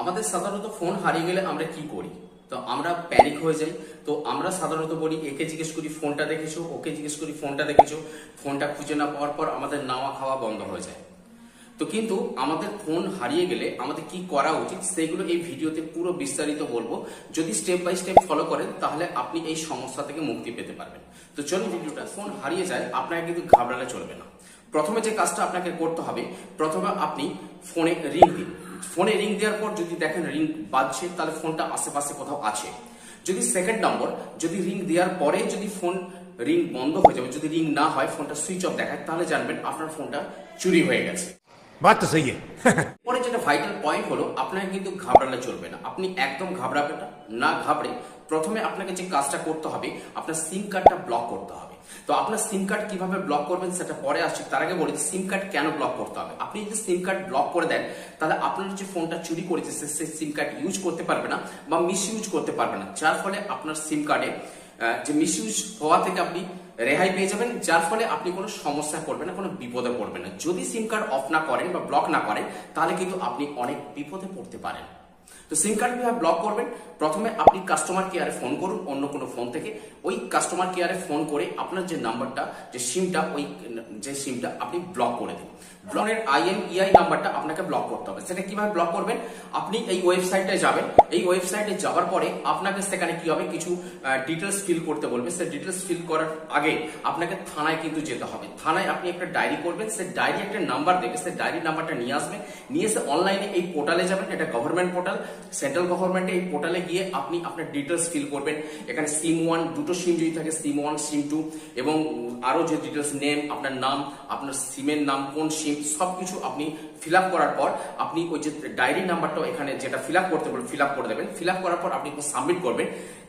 আমাদের সাধারণত ফোন হারিয়ে গেলে আমরা কি করি? তো আমরা প্যানিক হয়ে যাই। তো আমরা সাধারণত বলি, একে জিজ্ঞেস করি, ফোনটা দেখেছ? ওকে জিজ্ঞেস করি, ফোনটা দেখেছ? ফোনটা খুঁজে না পাওয়ার পর আমাদের নাওয়া খাওয়া বন্ধ হয়ে যায়। তো কিন্তু আমাদের ফোন হারিয়ে গেলে আমাদের কি করা উচিত সেগুলো এই ভিডিওতে পুরো বিস্তারিত বলব। যদি স্টেপ বাই স্টেপ ফলো করেন, তাহলে আপনি এই সমস্যা থেকে মুক্তি পেতে পারবেন। তো চলুন ভিডিওটা, ফোন হারিয়ে যায়, আপনাকে কিন্তু ঘাবড়ালে চলবে না। প্রথমে যে কাজটা আপনাকে করতে হবে, প্রথমে আপনি ফোনে রিং দিন। ফোনে রিং দেওয়ার পর যদি দেখেন রিং বাজছে তাহলে ফোনটা আশেপাশে কোথাও আছে। যদি সেকেন্ড নম্বর যদি রিং দেওয়ার পরে যদি ফোন রিং বন্ধ হয়ে যাবে যদি রিং না হয় ফোনটা সুইচ অফ দেখায় তাহলে জানবেন আপনার ফোনটা চুরি হয়ে গেছে। পরে যেটা ভাইটাল পয়েন্ট হলো আপনাকে কিন্তু ঘাবড়ালে চলবে না। আপনি একদম ঘাবড়াবেন না ঘাবড়ে প্রথমে আপনাকে যে কাজটা করতে হবে, আপনার সিম কার্ডটা ব্লক করতে হবে। তো আপনার সিম কার্ড কীভাবে ব্লক করবেন সেটা পরে আসছে। তার আগে বলি সিম কার্ড কেন ব্লক করতে হবে? আপনি যদি সিম কার্ড ব্লক করে দেন, তাহলে আপনার যে ফোনটা চুরি করেছে, সে সিম কার্ড ইউজ করতে পারবে না বা মিস ইউজ করতে পারবে না। যার ফলে আপনার সিম কার্ডে যে মিস ইউজ হওয়া থেকে আপনি রেহাই পেয়ে যাবেন, যার ফলে আপনি কোনো সমস্যা করবেন না, কোনো বিপদে পড়বেন না। যদি সিম কার্ড অফ না করেন বা ব্লক না করেন, তাহলে কিন্তু আপনি অনেক বিপদে পড়তে পারেন। তো সিম কার্ড কীভাবে ব্লক করবেন? প্রথমে আপনি কাস্টমার কেয়ারে ফোন করুন, অন্য কোনো ফোন থেকে। ওই কাস্টমার কেয়ারে ফোন করে আপনার যে নাম্বারটা যে সিমটা ওই যে সিমটা আপনি ব্লক করে দিন। ব্লকের আইএমইআই নাম্বারটা আপনাকে ব্লক করতে হবে। সেটা কীভাবে ব্লক করবেন? আপনি এই ওয়েবসাইটে যাবেন। এই ওয়েবসাইটে যাওয়ার পরে আপনাকে সেখানে কি হবে? কিছু ডিটেলস ফিল করতে বলবে। সেই ডিটেলস ফিল করার আগে আপনাকে থানায় কিন্তু যেতে হবে। থানায় আপনি একটা ডায়েরি করবেন। সেই ডায়েরি একটা নাম্বার দেবে। সেই ডায়েরি নাম্বারটা নিয়ে আসবে। নিয়ে এসে অনলাইনে এই পোর্টালে যাবেন। এটা গভর্নমেন্ট পোর্টাল সেন্ট্রাল গভর্নমেন্টে এই পোর্টালে গিয়ে আপনি আপনার ডিটেলস ফিল করবেন। এখানে সিম ওয়ান দুটো সিম যদি থাকে সিম ওয়ান সিম টু এবং আরও যে ডিটেলস নেম আপনার নাম, আপনার সিমের নাম, কোন সিম সবকিছু আপনি ফিল আপ করার পর আপনি ওই যে ডায়েরি নাম্বারটা এখানে যেটা ফিল আপ করতে বলবেন ফিল আপ করে দেবেন। ফিল আপ করার পর আপনি সাবমিট করবেন।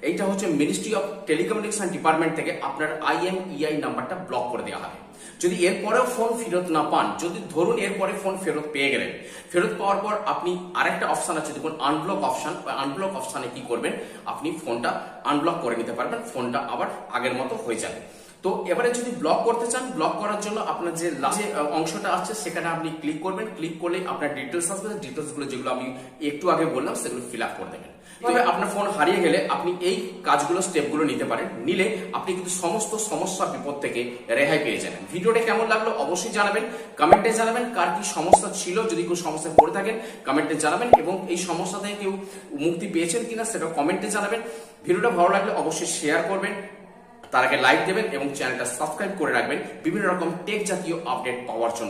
এইটা হচ্ছে মিনিস্ট্রি অফ টেলিকমিউনিকেশন ডিপার্টমেন্ট থেকে আপনার আইএমইআই নাম্বারটা ব্লক করে দেওয়া হবে। যদি এরপরেও ফোন ফেরত না পান, যদি ধরুন এরপরে ফোন ফেরত পেয়ে গেলেন, ফেরত পাওয়ার পর আপনি আরেকটা অপশান আছে, দেখুন আনব্লক অপশান আনব্লক অপশানে কি করবেন, আপনি ফোনটা আনব্লক করে নিতে পারবেন ফোনটা আবার আগের মতো হয়ে যাবে। তো এবারে যদি ব্লক করতে চান ব্লক করার জন্য আপনার যে লাস্ট অংশটা আছে সেখানে আপনি ক্লিক করবেন। ক্লিক করলে আপনার ডিটেলস আসবে। ডিটেলসগুলো যেগুলো আমি একটু আগে বললাম সেগুলো ফিল আপ করে দেবেন। তবে আপনার ফোন হারিয়ে গেলে আপনি এই কাজগুলো স্টেপগুলো নিতে পারেন। নিলে আপনি কিন্তু সমস্ত সমস্যা বিপদ থেকে রেহাই পেয়ে যাবেন। ভিডিওটা কেমন লাগল অবশ্যই জানাবেন। কমেন্টে জানাবেন কার কি সমস্যা ছিল। যদি কোনো সমস্যায় পড়ে থাকেন কমেন্টে জানাবেন এবং এই সমস্যা থেকে কেউ মুক্তি পেয়েছেন কিনা সেটা কমেন্টে জানাবেন। ভিডিওটা ভালো লাগলে অবশ্যই শেয়ার করবেন। তার আগে লাইক দেবেন এবং চ্যানেলটা সাবস্ক্রাইব করে রাখবেন। বিভিন্ন রকম টেক জাতীয় আপডেট পাওয়ার জন্য।